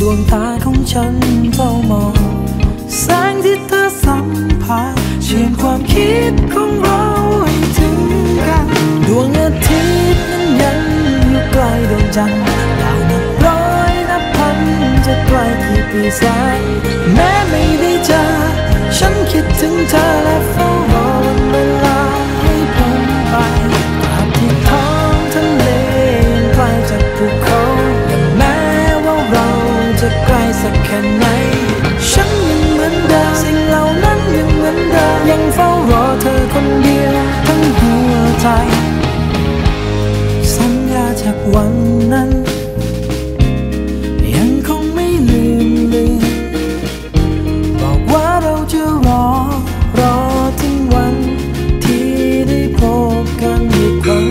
ดวงตาของฉันเฝ้ามอง แสงที่เธอสัมผัสเชื่อมความคิดของเราให้ถึงกัน ดวงอาทิตย์นั้นยังอยู่ไกลดวงจันทร์ดาวนับร้อยนับพันจะไกลกี่ปีแสนแม้ไม่ได้เจอฉันคิดถึงเธอและเฝ้า นั้น ยังคงไม่ลืมเลือนบอกว่าเราจะรอ รอถึงวันที่ได้พบกันอีกครั้ง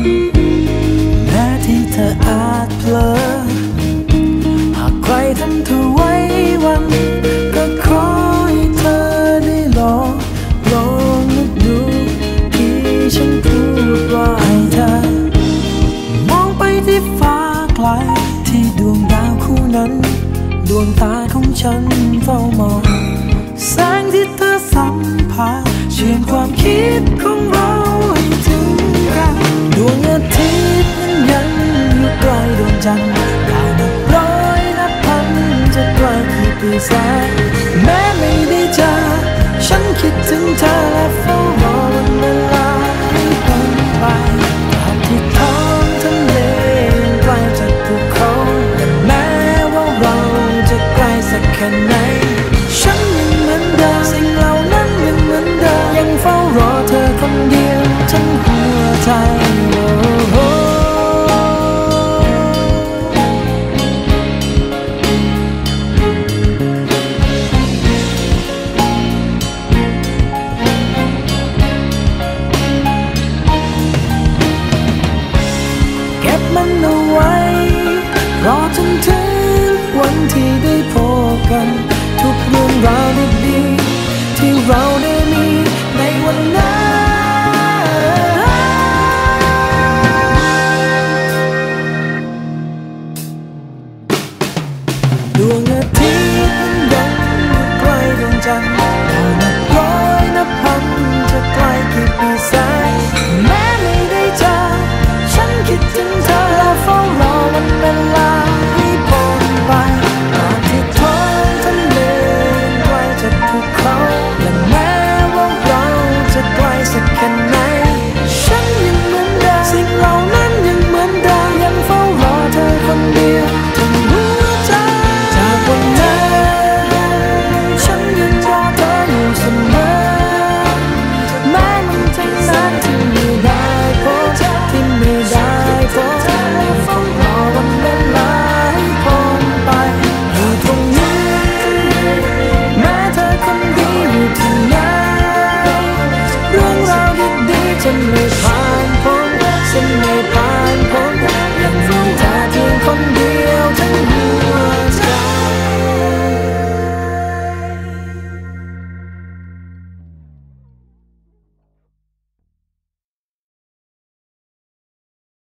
แม้ที่เธออาจเผลอหากใครทำเธอไว้วัน ก็ขอให้เธอได้ลองลองนึกดูที่ฉัน ฉันเฝ้ามอง แสงที่เธอสัมผัสเชื่อมความคิดของเราให้ถึงกันดวงอาทิตย์นั้นยังอยู่ใกล้ดวงจันทร์ดาวนับร้อยนับพันจะไกลกี่ปีแสน ล